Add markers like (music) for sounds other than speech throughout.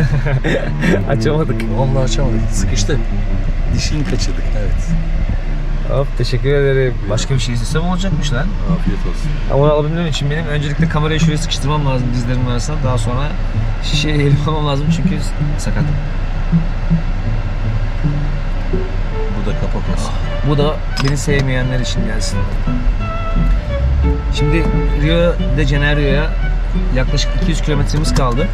(laughs) Açamadık. Vallahi açamadık. Sıkıştı. Dişini kaçırdık. Evet. Hop teşekkür ederim. Başka bir şey istesem olacakmış lan. Afiyet olsun. Ama onu alabilmem için benim öncelikle kamerayı şuraya sıkıştırmam lazım dizlerim arasına. Daha sonra şişeye eğilip almam lazım çünkü sakatım. Bu da kapak olsun. Bu da beni sevmeyenler için gelsin. Şimdi Rio de Janeiro'ya yaklaşık 200 kilometremiz kaldı.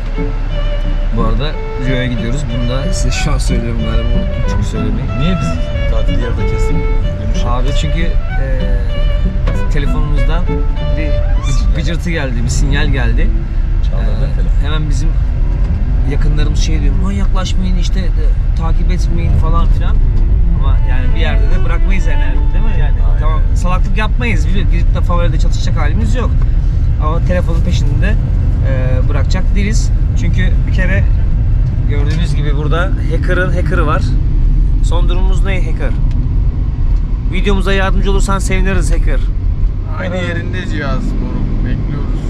Bu arada Rio'ya gidiyoruz. Bunu da size şu an söylüyorum galiba unuttum çünkü söylemeyi. Niye biz tatil yerde kestik? Dönüş Abi çünkü eee telefonumuzdan bir gıcırtı geldi, bir sinyal geldi. Ee, telefon. Hemen bizim yakınlarımız şey diyor, manyaklaşmayın işte e, takip etmeyin falan filan. Ama yani bir yerde de bırakmayız yani değil mi? Yani Aynen. tamam salaklık yapmayız biliyor. Gidip de favoride çatışacak halimiz yok. Ama telefonun peşinde e, bırakacak değiliz. Çünkü bir kere gördüğünüz gibi burada hacker'ın hacker'ı var. Son durumumuz ne hacker? Videomuza yardımcı olursan seviniriz hacker. Aynı yerinde cihaz moruk. Bekliyoruz.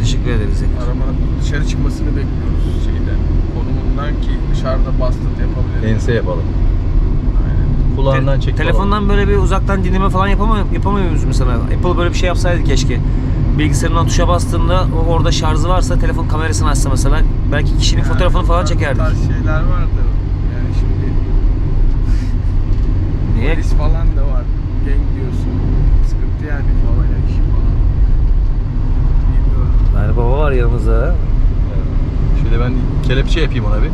Teşekkür ederiz hacker. Arama dışarı çıkmasını bekliyoruz şeyden. Konumundan ki dışarıda bastır yapabiliriz. Ense yapalım. Aynen. Kulağından çek. Telefondan böyle bir uzaktan dinleme falan yapamıyor, yapamıyor muyuz mesela? Apple böyle bir şey yapsaydı keşke. Bilgisayarından tuşa bastığında o- orada şarjı varsa telefon kamerasını açsa mesela belki kişinin fotoğrafını falan çekerdik. tarz şeyler vardı. Yani şimdi (laughs) Niye? polis falan da var. Gang diyorsun. Sıkıntı yani favela işi falan. Bilmiyorum. Yani baba var yanımızda. Evet. Şöyle ben kelepçe yapayım ona bir.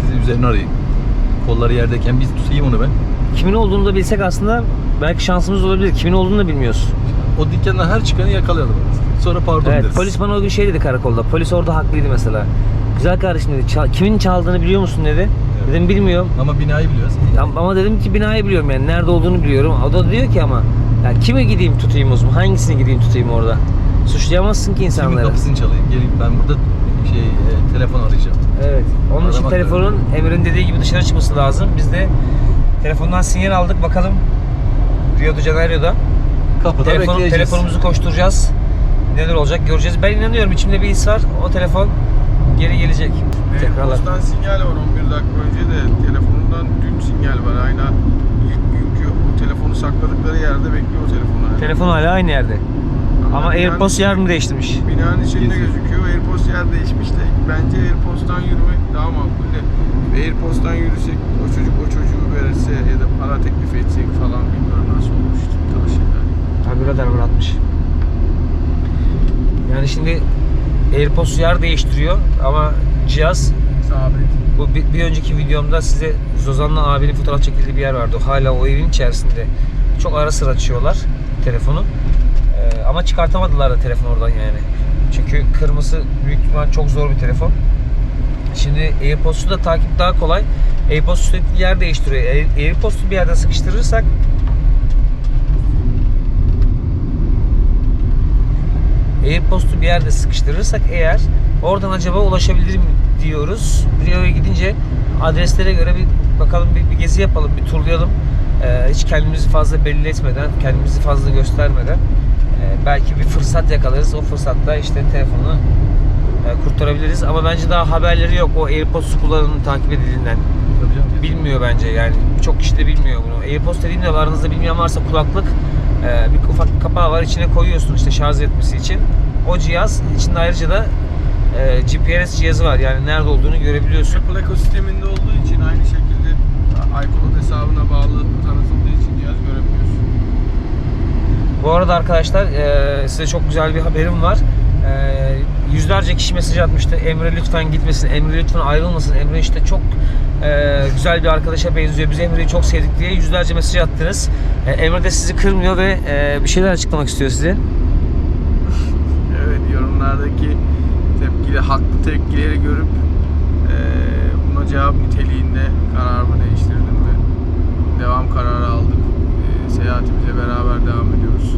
Sizi üzerine arayayım. Kolları yerdeyken biz tutayım onu ben. Kimin olduğunu da bilsek aslında belki şansımız olabilir. Kimin olduğunu da bilmiyoruz. O dükkandan her çıkanı yakalayalım. Sonra pardon Evet, deriz. polis bana o gün şey dedi karakolda. Polis orada haklıydı mesela. Güzel kardeşim dedi. "çal- kimin çaldığını biliyor musun dedi. Evet. Dedim bilmiyorum. Ama binayı biliyoruz. (laughs) Ama ama dedim ki binayı biliyorum yani nerede olduğunu biliyorum. O da diyor ki ama ya kime gideyim tutayım o zaman? Hangisini gideyim tutayım orada? Suçlayamazsın ki Kimin insanları. kapısını çalayım? Gelin ben burada şey e, telefon arayacağım. Evet. Onun için Aramak telefonun Emre'nin dediği gibi dışarı çıkması lazım. Biz de telefondan sinyal aldık bakalım. Rio de Janeiro'da. Kapıda Telefon, bekleyeceğiz. telefonumuzu koşturacağız. Neler olacak göreceğiz. Ben inanıyorum içimde bir his var. O telefon geri gelecek. Tekrarlar. Airpost'tan sinyal var 11 dakika önce de telefonundan dün sinyal var. Aynı ilk günkü o telefonu sakladıkları yerde bekliyor o telefonu. hala. Telefon hala aynı yerde. Ama binanın AirPods içi- yerini değiştirmiş. Binanın içinde Geziyor. gözüküyor. AirPods yer değişmiş de bence AirPods'tan yürümek daha makul de. AirPods'tan yürüsek o çocuk o çocuğu verirse ya da para teklif etsek falan bilmiyorum nasıl olmuştu. Tabii kadar bırakmış. Yani şimdi AirPods yer değiştiriyor ama cihaz Sabit. bu bir, bir önceki videomda size Zozan'la abinin fotoğraf çekildiği bir yer vardı. Hala o evin içerisinde. Çok ara sıra açıyorlar telefonu. Ee, ama çıkartamadılar da telefonu oradan yani. Çünkü kırmızı büyük ihtimal çok zor bir telefon. Şimdi AirPods'u da takip daha kolay. AirPods sürekli yer değiştiriyor. Air- AirPods'u bir yerden sıkıştırırsak AirPost'u bir yerde sıkıştırırsak eğer oradan acaba ulaşabilir mi diyoruz. Rio'ya gidince adreslere göre bir bakalım bir, bir gezi yapalım, bir turlayalım. Ee, hiç kendimizi fazla belli etmeden, kendimizi fazla göstermeden e, belki bir fırsat yakalarız. O fırsatta işte telefonu e, kurtarabiliriz. Ama bence daha haberleri yok o AirPods kullanımının takip edildiğinden. Bilmiyor bence yani. Birçok kişi de bilmiyor bunu. AirPods dediğimde aranızda bilmeyen varsa kulaklık e, bir ufak kapağı var içine koyuyorsun işte şarj etmesi için. O cihaz içinde ayrıca da e, GPS cihazı var yani nerede olduğunu görebiliyorsun. Apple ekosisteminde olduğu için aynı şekilde iCloud hesabına bağlı tanıtıldığı için cihaz görebiliyorsun. Bu arada arkadaşlar e, size çok güzel bir haberim var. E, yüzlerce kişi mesaj atmıştı. Emre lütfen gitmesin, Emre lütfen ayrılmasın. Emre işte çok e, güzel bir arkadaşa benziyor. Biz Emre'yi çok sevdik diye yüzlerce mesaj attınız. E, Emre de sizi kırmıyor ve e, bir şeyler açıklamak istiyor size. Evet yorumlardaki tepkili, haklı tepkileri görüp eee, buna cevap niteliğinde kararımı değiştirdim ve devam kararı aldık. Eee, seyahatimize beraber devam ediyoruz.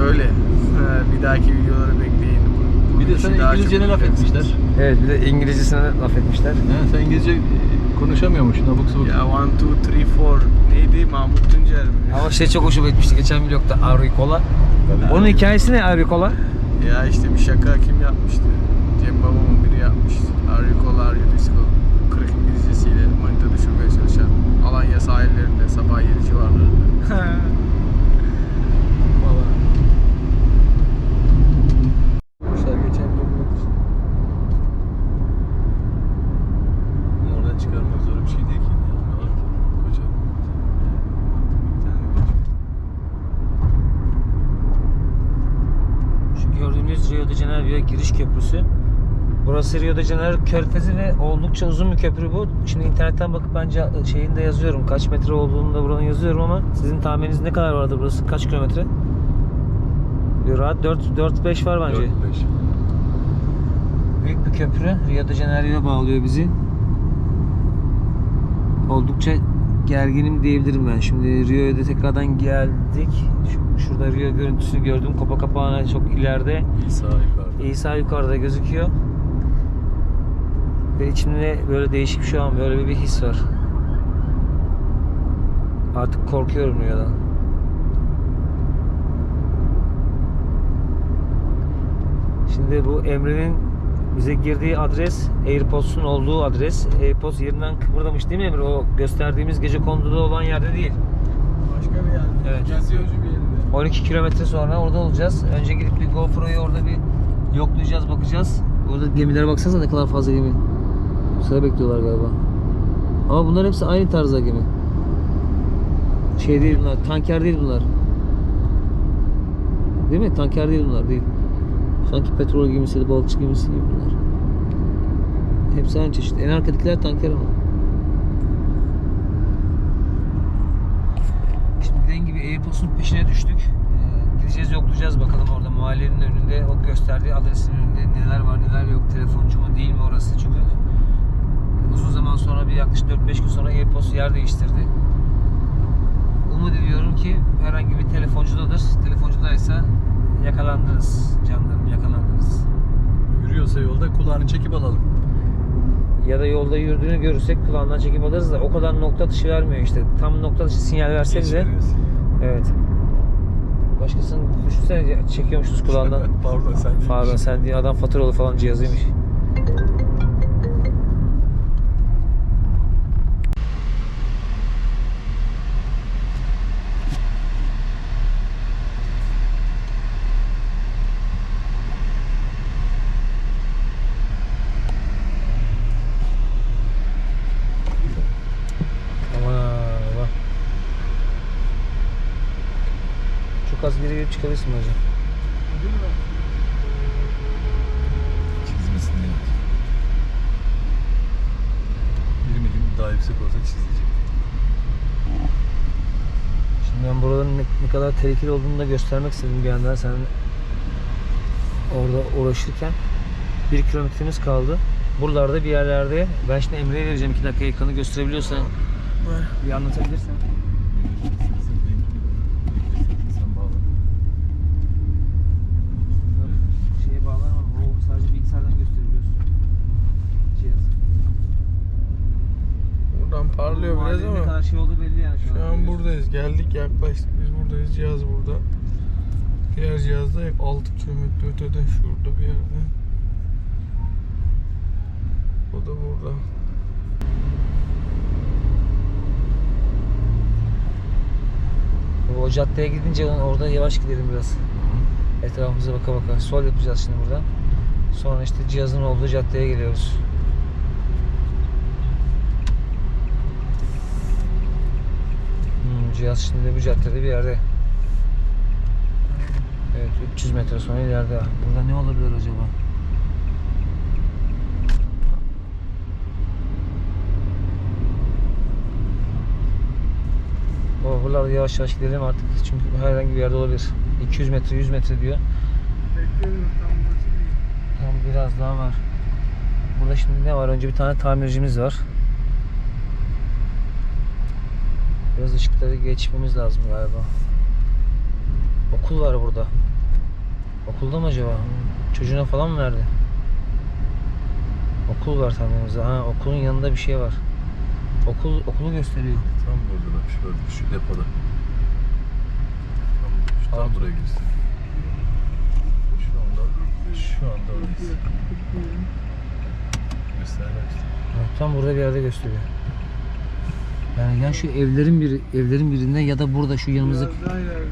Öyle. bir dahaki videoları bekleyin. Bu- bu Bir de sana İngilizcene laf etmişler. Evet bir de İngilizcesine laf etmişler. He, sen İngilizce e, konuşamıyormuşsun abuk subuk. Ya one, two, three, four Neydi? Mahmut Tuncer mi? Ama şey çok hoşuma gitmişti geçen vlogda Agricola. Onun hikayesi ne Agricola? Ya işte bir şaka kim yapmıştı? Cem babamın biri yapmıştı. You disco? Kırık İngilizcesiyle manita düşürmeye çalışan Alanya sahillerinde sabah 7 civarlarında. (laughs) Valla. Kuşlar geçen gün Oradan çıkarmak zor bir şey değil ki. Yazmıyorlar ki. Koca. Şu gördüğünüz Rio de Janeiro giriş köprüsü. Burası Rio de Janeiro körfezi ve oldukça uzun bir köprü bu. Şimdi internetten bakıp bence şeyinde yazıyorum. Kaç metre olduğunu da buranın yazıyorum ama sizin tahmininiz ne kadar vardır burası? Kaç kilometre? Bir rahat 4 4 5 var bence. 4-5. Büyük bir köprü. Rio de Janeiro'ya bağlıyor bizi. Oldukça gerginim diyebilirim ben. Şimdi Rio'ya da tekrardan geldik. Şu- Şurada Rio görüntüsünü gördüm. Copacabana çok ileride. İsa yukarıda. İsa yukarıda gözüküyor. Ve içimde böyle değişik şu an böyle bir his var. Artık korkuyorum Rio'dan. Şimdi bu Emre'nin bize girdiği adres Airpods'un olduğu adres. Airpods yerinden kıpırdamış değil mi Emre? O gösterdiğimiz gece konduda olan yerde değil. Başka bir yer. Evet. Geziyorcu bir yerinde. 12 kilometre sonra orada olacağız. Önce gidip bir GoPro'yu orada bir yoklayacağız, bakacağız. Orada gemilere baksanıza ne kadar fazla gemi. Sıra bekliyorlar galiba. Ama bunlar hepsi aynı tarzda gemi. Şey değil bunlar, tanker değil bunlar. Değil mi? Tanker değil bunlar, değil. Sanki petrol gemisi da balıkçı gemisi gibi bunlar. Hepsi aynı çeşit. En arkadakiler tanker ama. Şimdi dediğim gibi Airpods'un peşine düştük. Ee, gideceğiz yoklayacağız bakalım orada mahallenin önünde o gösterdiği adresin önünde neler var neler yok telefoncu mu değil mi orası çünkü uzun zaman sonra bir yaklaşık 4-5 gün sonra Airpods yer değiştirdi. Umut ediyorum ki herhangi bir telefoncudadır. Telefoncudaysa yakalandınız canlarım yakalandınız. Yürüyorsa yolda kulağını çekip alalım. Ya da yolda yürüdüğünü görürsek kulağından çekip alırız da o kadar nokta dışı vermiyor işte. Tam nokta dışı sinyal verse bize. Evet. Başkasının düşünsene çekiyormuşuz kulağından. (laughs) Pardon sen. Pardon sen diye adam faturalı falan cihazıymış. Aman ha, bak. Gelip çıkabilirsin hocam. Çizmesin diye. Bir milim daha yüksek olsa çizecek. Şimdi ben buraların ne, ne kadar tehlikeli olduğunu da göstermek istedim bir yandan sen orada uğraşırken bir kilometremiz kaldı. Buralarda bir yerlerde ben şimdi Emre'ye vereceğim iki dakika ekranı gösterebiliyorsan bir anlatabilirsen. Sen benimkini- Sen bağla. Şeye bağlanamam. O sadece bilgisayardan gösterebiliyorsun. Cihaz. Buradan parlıyor biraz Mahallenin Ne ama. kadar şey oldu belli yani şu, Şu an buradayız. Geldik yaklaştık. Biz buradayız. Cihaz burada. Diğer cihaz da hep 6 kilometre ötede. Şurada bir yerde. O da burada. O caddeye gidince orada yavaş gidelim biraz. Etrafımıza baka baka. Sol yapacağız şimdi burada. Sonra işte cihazın olduğu caddeye geliyoruz. Cihaz şimdi bu caddede bir yerde. Evet 300 metre sonra ileride. Burada ne olabilir acaba? O buralarda yavaş yavaş gidelim artık çünkü herhangi bir yerde olabilir. 200 metre 100 metre diyor. Bekliyorum tam burası değil. Tam biraz daha var. Burada şimdi ne var? Önce bir tane tamircimiz var. Biraz ışıkları geçmemiz lazım galiba. Okul var burada. Okulda mı acaba? Çocuğuna falan mı verdi? Okul var tahminimizde. Ha okulun yanında bir şey var. Okul okulu gösteriyor. Tam burada bak şurada şu depoda. Tam, şu, tam Altı. buraya girsin. Şu anda şu anda oradayız. Göstermek. Evet, Tam burada bir yerde gösteriyor. Yani ya şu evlerin biri evlerin birinde ya da burada şu yanımızdaki Biraz daha ileride.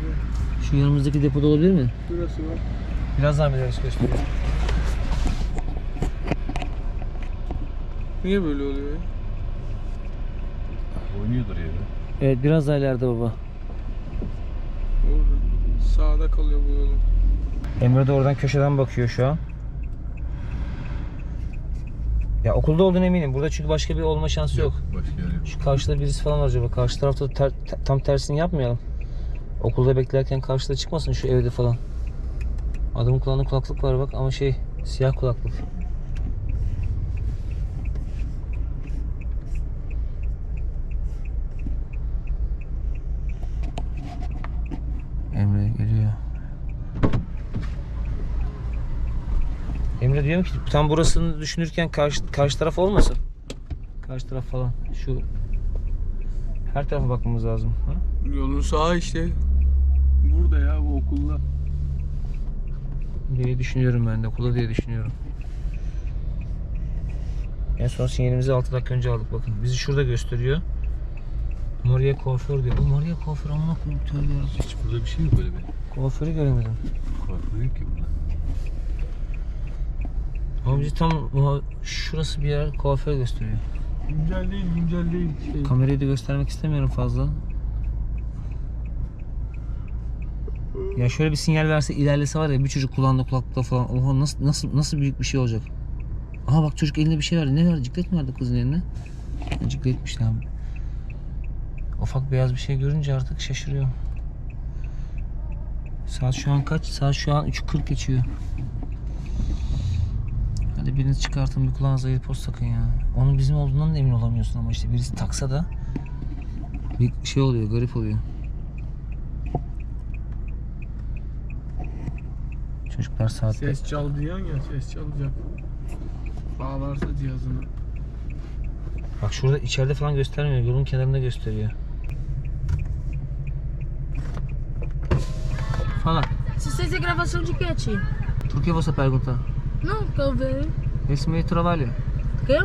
şu yanımızdaki depoda olabilir mi? Şurası var. Biraz daha ilerisi gösteriyor. Niye böyle oluyor ya? Oynuyordur yeri. Evet biraz daha ileride baba. Orada. Sağda kalıyor bu yolun. Emre de oradan köşeden bakıyor şu an. Ya okulda olduğunu eminim. Burada çünkü başka bir olma şansı yok. Başka yer yok. Şu karşıda birisi falan var acaba. Karşı tarafta ter- te- tam tersini yapmayalım. Okulda beklerken karşıda çıkmasın şu evde falan. Adamın kulağında kulaklık var bak ama şey siyah kulaklık. Emre geliyor. Emre diyorum ki tam burasını düşünürken karşı, karşı taraf olmasın. Karşı taraf falan. Şu her tarafa bakmamız lazım. Ha? Yolun sağı işte. Burada ya bu okulda. diye düşünüyorum ben de okula diye düşünüyorum. En son sinyalimizi 6 dakika önce aldık bakın. Bizi şurada gösteriyor. Maria kuaför diyor. Bu Maria kuaför amına koyayım tövbe yarabbim. Hiç burada bir şey yok böyle bir. Kuaförü göremedim. Kuaför yok ki burada. Ama bizi tam şurası bir yer kuaför gösteriyor. Güncel değil, güncel değil. Şey. Kamerayı da göstermek istemiyorum fazla. Ya şöyle bir sinyal verse ilerlese var ya bir çocuk kulağında kulaklıkta falan. Oha nasıl nasıl nasıl büyük bir şey olacak. Aha bak çocuk elinde bir şey verdi. Ne verdi? Ciklet mi verdi kızın eline? Cikletmiş lan. Ufak beyaz bir şey görünce artık şaşırıyor. Saat şu an kaç? Saat şu an 3.40 geçiyor. Hadi biriniz çıkartın bir kulağınıza AirPods takın ya. Onun bizim olduğundan da emin olamıyorsun ama işte birisi taksa da bir şey oluyor, garip oluyor. Çocuklar saatte Ses çal diyorsun ya, ses çalacak. Bağlarsa cihazını. Bak şurada içeride falan göstermiyor. Yolun kenarında gösteriyor. Fala. Você fez a gravação de quê, tio? Por que você pergunta? Não, que eu vejo. Esse meu trabalho. Quê?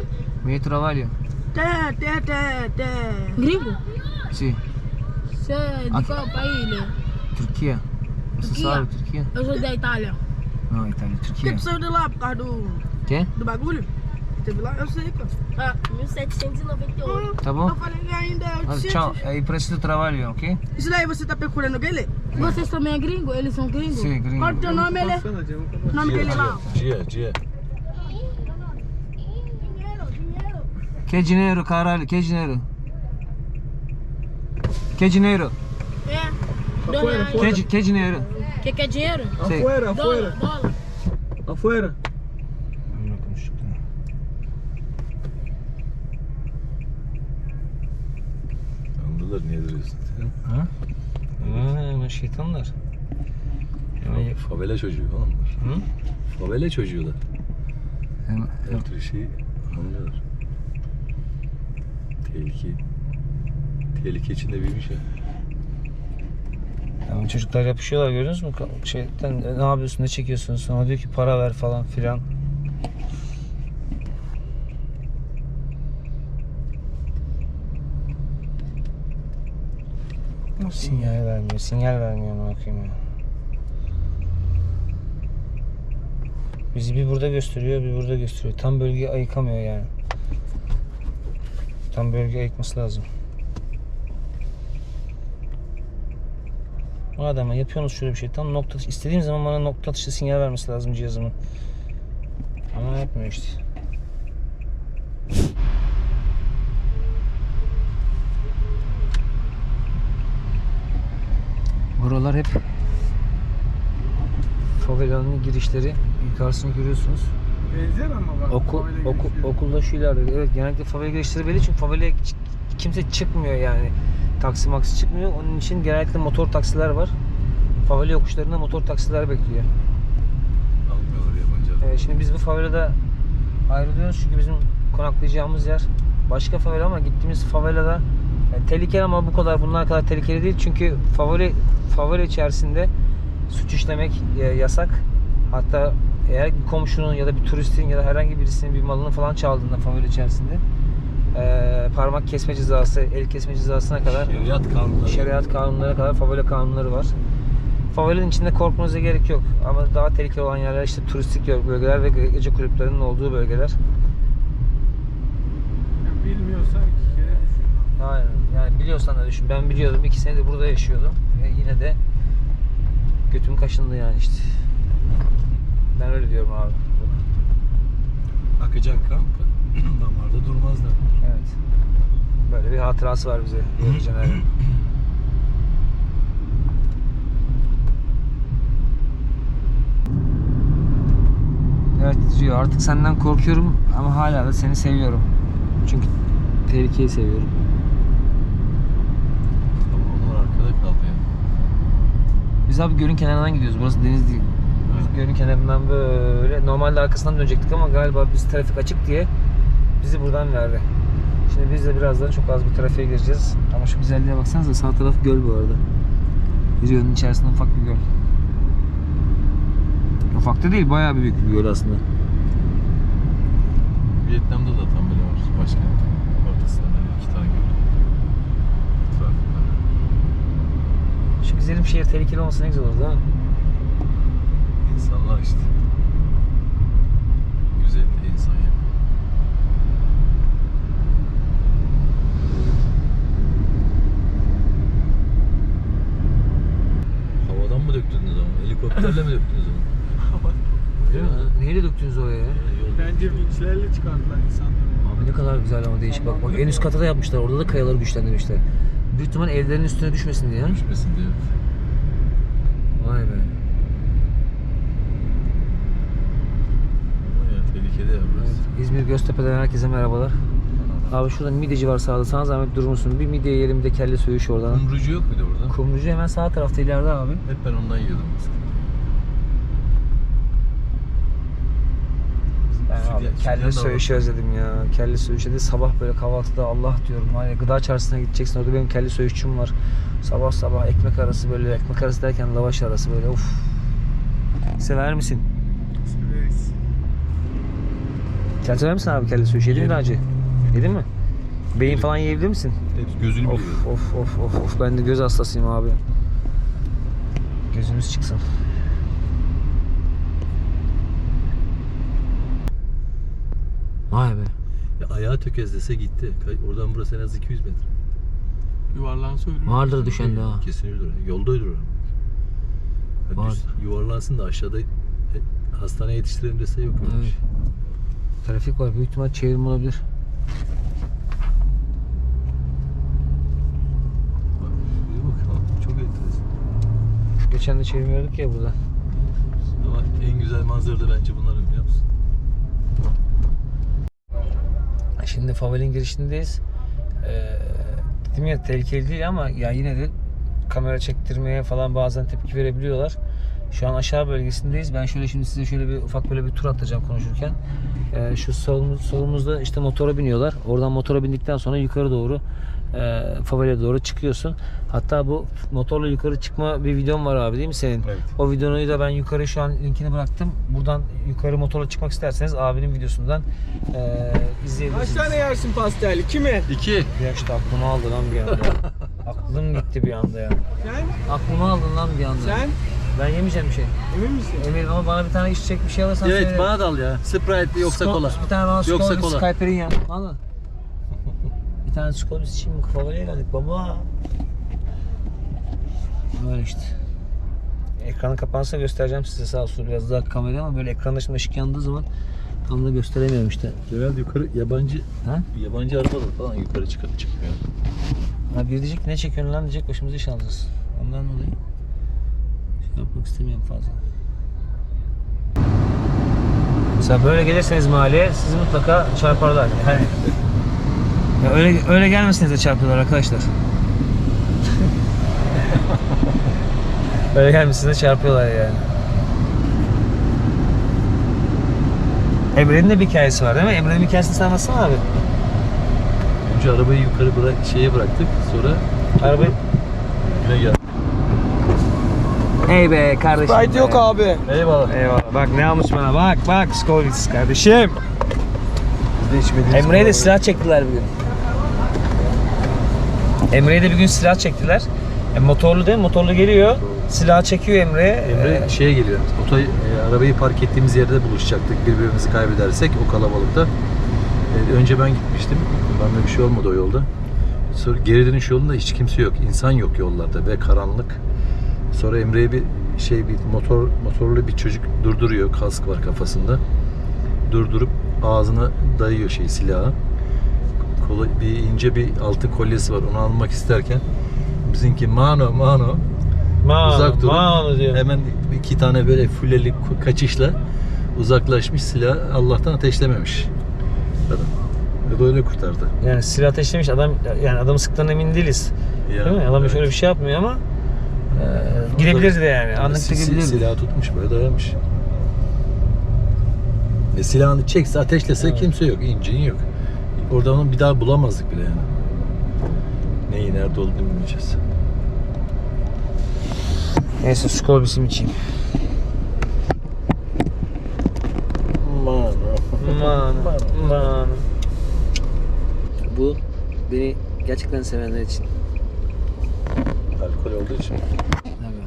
Meu trabalho. Té, té, té, té. Gringo? Sim. Você é de Aqui. qual país, né? Turquia. Você Turquia. sabe Turquia? Eu sou da Itália. Não, Itália. Por que Turquia. tu saiu de lá por causa do, Quê? do bagulho? Teve lá? Eu sei, cara. Ah, 1798. Tá bom? Eu falei que ainda é Ah, 800. tchau. Aí preciso do trabalho, ok? Isso daí você tá procurando ele? Vocês também é gringo? Eles são gringos? Sim, gringo. Qual o teu nome, ele? O nome dele lá? Ciğer, ciğer. Dinheiro, dinheiro. Que dinheiro, caralho? Que dinheiro? Que dinheiro? É. Dois Afuera, reais. Que, que dinheiro? Que que é dinheiro? Afuera, afuera. Dólar, dólar. Afuera. Şeytanlar. Yani, Favela çocuğu falan bunlar. hı? Favela çocuğu da. Hemen- Her türlü şeyi anlıyorlar. Tehlike. Tehlike içinde büyümüş ya. Yani çocuklar yapışıyorlar görüyorsunuz mu? Ka- Şeyden "E, ne yapıyorsun, ne çekiyorsun? Sonra diyor ki para ver falan filan. Sinyal vermiyor, sinyal vermiyor amına koyayım ya. Bizi bir burada gösteriyor, bir burada gösteriyor. Tam bölgeyi ayıkamıyor yani. Tam bölge ayıkması lazım. Madem yapıyorsunuz şöyle bir şey tam nokta istediğim zaman bana nokta atışı sinyal vermesi lazım cihazımın. Ama yapmıyor işte. Buralar hep favelanın girişleri. Yukarısını görüyorsunuz. Benzer ama bak. Oku, geçiyor. okulda şu ileride. Evet genellikle favela girişleri belli çünkü favelaya kimse çıkmıyor yani. Taksi maksi çıkmıyor. Onun için genellikle motor taksiler var. Favela yokuşlarında motor taksiler bekliyor. Almıyorlar yabancı. Ee, şimdi biz bu favelada ayrılıyoruz çünkü bizim konaklayacağımız yer başka favela ama gittiğimiz favelada yani tehlikeli ama bu kadar bunlar kadar tehlikeli değil. Çünkü favori favori içerisinde suç işlemek e, yasak. Hatta eğer bir komşunun ya da bir turistin ya da herhangi birisinin bir malını falan çaldığında favori içerisinde e, parmak kesme cezası, el kesme cezasına kadar Şeriat kanunları. şeriat kanunlarına kadar favela kanunları var. Favelenin içinde korkmanıza gerek yok. Ama daha tehlikeli olan yerler işte turistik bölgeler ve gece kulüplerinin olduğu bölgeler. Yani bilmiyorsan iki kere düşün. Aynen. Yani biliyorsan da düşün. Ben biliyordum. iki senedir burada yaşıyordum. Ve yine de götüm kaşındı yani işte. Ben öyle diyorum abi. Akacak kan (clears throat) damarda durmaz da. Evet. Böyle bir hatırası var bize. (clears throat) Caner'in. Evet Rio artık senden korkuyorum ama hala da seni seviyorum. Çünkü tehlikeyi seviyorum. Ama onlar arkada kaldı ya. Biz abi gölün kenarından gidiyoruz. Burası deniz değil. Biz gölün kenarından böyle normalde arkasından dönecektik ama galiba biz trafik açık diye bizi buradan verdi. Şimdi biz de birazdan çok az bir trafiğe gireceğiz. Ama şu güzelliğe baksanıza sağ taraf göl bu arada. Rio'nun içerisinde ufak bir göl. Ufak da değil bayağı büyük bir göl aslında. Vietnam'da da tam böyle var. Başkentin ortasında böyle iki tane göl. Etrafında. Güzelim şehir tehlikeli olmasa ne güzel olur değil mi? İnsanlar işte. Güzel bir insan ya. Havadan mı döktünüz onu? Helikopterle mi döktünüz onu? (laughs) Değil mi? Neyle döktünüz oraya ya? Bence vinçlerle çıkardılar insanları. Abi ne kadar güzel ama değişik bak. Bak en üst kata da yapmışlar. Orada da kayaları güçlendirmişler. Büyük ihtimal evlerin üstüne düşmesin diye. Düşmesin diye. Vay be. Ama ya tehlikeli ya burası. Evet, İzmir Göztepe'den herkese merhabalar. Abi şurada mideci var sağda. Sana zahmet durur musun? Bir midye yiyelim bir de kelle söğüş oradan. Kumrucu yok muydu burada? Kumrucu hemen sağ tarafta ileride abi. Hep ben ondan yiyordum. Ben abi kelle söğüşü özledim ya. Kelle söğüşü de sabah böyle kahvaltıda Allah diyorum. Hani gıda çarşısına gideceksin orada benim kelle söğüşçüm var. Sabah sabah ekmek arası böyle ekmek arası derken lavaş arası böyle uf. Sever misin? Severiz. Sen sever misin abi kelle söğüşü? Yedin mi daha önce? Yedin mi? Beyin falan yiyebilir misin? Hep gözünü Of biliyorum. of of of of ben de göz hastasıyım abi. Gözümüz çıksın. Vay be. Ya ayağı tökezlese gitti. Oradan burası en az 200 metre. Yuvarlansa ölür. Vardır düşen de ha. Kesin ölür. Yoldaydı orada. Ya Var. düz- yuvarlansın da aşağıda e, hastaneye yetiştirelim dese yok öyle bir Evet. şey. Trafik var. Büyük ihtimal çevrim olabilir. Bak şuraya. Çok enteresan. Geçen de çevrim gördük ya burada. Ama en güzel manzara da bence bunların biliyor musun? Şimdi favelin girişindeyiz. Ee, dedim ya tehlikeli değil ama ya yine de kamera çektirmeye falan bazen tepki verebiliyorlar. Şu an aşağı bölgesindeyiz. Ben şöyle şimdi size şöyle bir ufak böyle bir tur atacağım konuşurken. Ee, şu solumuz, solumuzda işte motora biniyorlar. Oradan motora bindikten sonra yukarı doğru e, doğru çıkıyorsun. Hatta bu motorla yukarı çıkma bir videom var abi değil mi senin? Evet. O videoyu da ben yukarı şu an linkini bıraktım. Buradan yukarı motorla çıkmak isterseniz abinin videosundan e, Kaç izleyebilirsiniz. tane yersin pastelli? Kimi? İki. Ya işte aklımı aldı lan bir anda. (laughs) Aklım gitti bir anda ya. Sen? Aklımı aldın lan bir anda. Sen? Ben yemeyeceğim bir şey. Emin misin? Eminim ama bana bir tane içecek bir şey alırsan Evet söyle. bana da al ya. Sprite yoksa Sko- kola. Bir tane bana Yoksa skol, bir kola. Skyperin ya. Valla. Tane skol biz içeyim kafalarıya geldik baba. Böyle işte. Ekranı kapansa göstereceğim size sağ olsun biraz daha kamera ama böyle ekranda şimdi ışık yandığı zaman tam da gösteremiyorum işte. Genelde yukarı yabancı Ha? yabancı arabalar falan yukarı çıkıp çıkmıyor. Ha bir diyecek ne çekiyorsun lan diyecek başımıza iş alacağız. Ondan dolayı şey yapmak istemiyorum fazla. Mesela böyle gelirseniz mahalleye sizi mutlaka çarparlar. Yani ya öyle öyle gelmeseniz de çarpıyorlar arkadaşlar. öyle gelmeseniz de çarpıyorlar yani. Emre'nin de bir hikayesi var değil mi? Emre'nin hikayesini sen anlatsana abi. önce arabayı yukarı bırak şeye bıraktık. Sonra Arabayı... yine geldik. Hey be kardeşim Sprite be. yok abi. Eyvallah. Eyvallah. Bak ne almış bana. Bak bak Skolvitz kardeşim. Biz de içmediğimiz Emre'ye de silah çektiler bir gün. Emre'ye de bir gün silah çektiler. E, motorlu değil mi? Motorlu geliyor. Silah çekiyor Emre'ye. Emre E, şeye geliyor. Otoy, e, arabayı park ettiğimiz yerde buluşacaktık. Birbirimizi kaybedersek o kalabalıkta. E, önce ben gitmiştim. Bana bir şey olmadı o yolda. Sonra geri dönüş yolunda hiç kimse yok. İnsan yok yollarda ve karanlık. Sonra Emre'ye bir şey bir motor motorlu bir çocuk durduruyor. Kask var kafasında. Durdurup ağzına dayıyor şey silahı. Bir ince bir altın kolyesi var. Onu almak isterken bizimki mano mano Mano, uzak durup mano diyor. hemen iki tane böyle fulleli kaçışla uzaklaşmış silah Allah'tan ateşlememiş adam. Ve böyle kurtardı. Yani silah ateşlemiş adam yani adamı sıktığına emin değiliz. Ya, Değil mi? Adam evet. şöyle bir şey yapmıyor ama e, gidebilirdi de yani. Anlıkta Si- si- gidebilirdi. Silahı tutmuş böyle dayamış. E silahını çekse ateşlese Evet. kimse yok. incin yok. Orada onu bir daha bulamazdık bile yani. Neyi nerede olduğunu bilmeyeceğiz. Neyse skol bisim içeyim. Mano. Mano, mano. Bu beni gerçekten sevenler için. Alkol olduğu için. Tabii.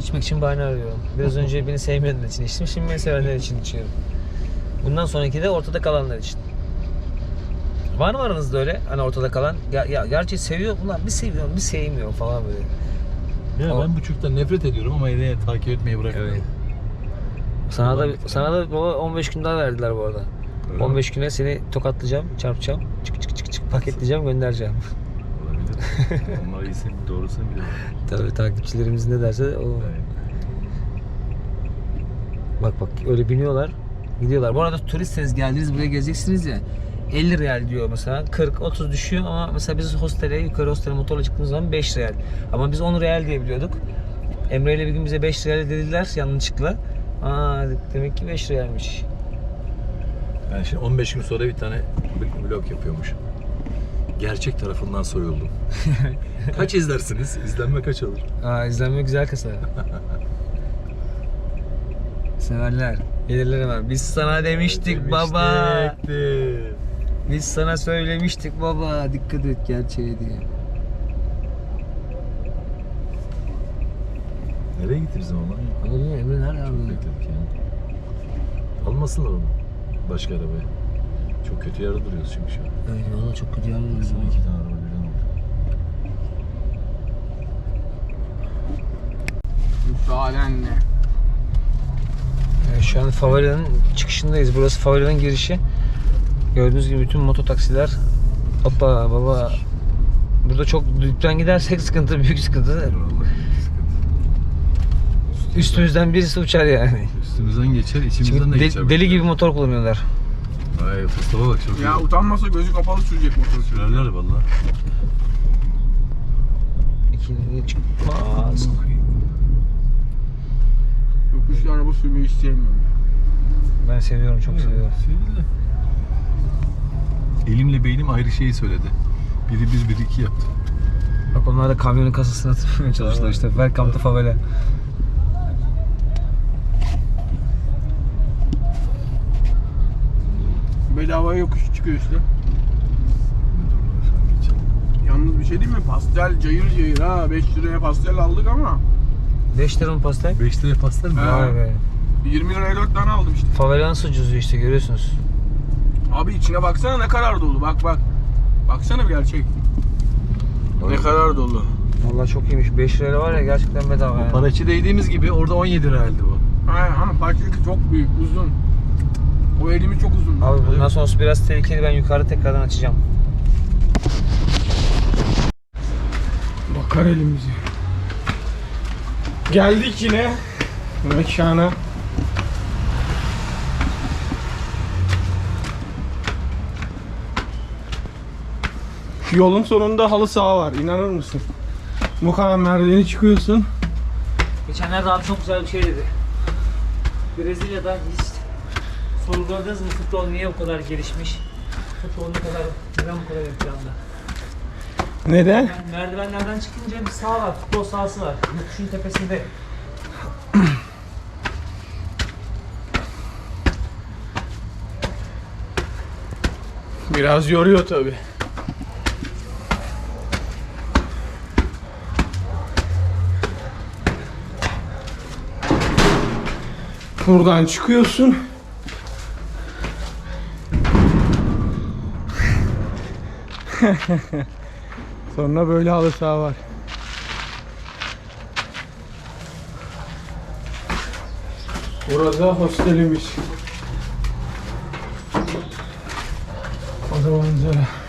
İçmek için bahane arıyorum. Biraz önce beni sevmeyenler için içtim, şimdi beni sevenler için içiyorum. Bundan sonraki de ortada kalanlar için. Var mı aranızda öyle? Hani ortada kalan? Ya, ya gerçi seviyor, ulan bir seviyorum, bir sevmiyorum falan böyle. Ya O- ben bu çocuktan nefret ediyorum ama yine takip etmeyi bırakmıyorum. Evet. Sana da sana da baba 15 gün daha verdiler bu arada. Öyle 15 güne seni tokatlayacağım, çarpacağım, çık çık çık çık paketleyeceğim, göndereceğim. Olabilir. (laughs) Onlar iyisi doğrusunu bilir. Tabii takipçilerimiz ne derse o. Bak bak öyle biniyorlar, gidiyorlar. Bu arada turistseniz geldiniz buraya gezeceksiniz ya. 50 real diyor mesela 40 30 düşüyor ama mesela biz hostele yukarı hostele motorla çıktığımız zaman 5 real. Ama biz 10 real diye biliyorduk. Emre ile bir gün bize 5 real dediler yanlışlıkla. Aa demek ki 5 realmiş. Ben şimdi 15 gün sonra bir tane vlog yapıyormuş. Gerçek tarafından soyuldum. (laughs) kaç izlersiniz? İzlenme kaç olur? Aa izlenme güzel kasa. (laughs) Severler. Gelirler hemen. Biz sana demiştik baba. Demiştik. Biz sana söylemiştik baba. Dikkat et gerçeğe diye. Nereye gitti bizim? Ama değil mi? Emre nerede Çok abi? bekledik yani. Almasınlar onu. Başka arabaya. Çok kötü yerde duruyoruz çünkü şu an. Evet valla çok kötü yerler Baksana iki tane araba birden oldu. Müsaadenle. Evet, şu an favelanın çıkışındayız. Burası favelanın girişi. Gördüğünüz gibi bütün mototaksiler. Hoppa baba. Burada çok dipten gidersek sıkıntı, büyük sıkıntı. Üstümüzden birisi uçar yani. Üstümüzden geçer, içimizden Çünkü de de- geçer. deli gibi motor kullanıyorlar. Vay Mustafa bak çok Ya iyi. utanmasa gözü kapalı sürecek motoru. Sürerler valla. İkinci çıkmaz. Yokuşlu araba sürmeyi hiç sevmiyorum. Ben seviyorum, çok seviyorum. Elimle beynim ayrı şeyi söyledi. Biri bir, biri iki yaptı. Bak onlar da kamyonun kasasına (laughs) tıkmaya çalıştılar işte. Welcome to favela. Bedavaya yokuş çıkıyor işte. Yalnız bir şey değil mi? Pastel cayır cayır ha. 5 liraya pastel aldık ama 5 lira mı pastel? 5 liraya pastel mi? Vay be. 20 liraya 4 tane aldım işte. Favelanın sucuğu işte görüyorsunuz. Abi içine baksana ne kadar dolu. Bak bak. Baksana bir gerçek. Ne kadar dolu. Vallahi çok iyiymiş. 5 lirayla var ya gerçekten bedava yani. Paraçı değdiğimiz gibi orada 17 liraydı bu. Ha, ama parçacık çok büyük, uzun. O elimi çok uzun. Abi bundan sonrası biraz tehlikeli. Ben yukarı tekrardan açacağım. Bakar elimizi. Geldik yine mekana. Yolun sonunda halı saha var. İnanır mısın? Bu kadar merdiveni çıkıyorsun. Geçenlerde abi çok güzel bir şey dedi. Brezilya'da hiç sorguladınız mı futbol niye bu kadar gelişmiş? foto ne kadar neden bu kadar ekranda? Neden? Yani merdivenlerden çıkınca bir sağ var, futbol sahası var. Yokuşun tepesinde. Biraz yoruyor tabi. Buradan çıkıyorsun. (laughs) Sonra böyle halı saha var. Burada hostelimiz. O da manzara.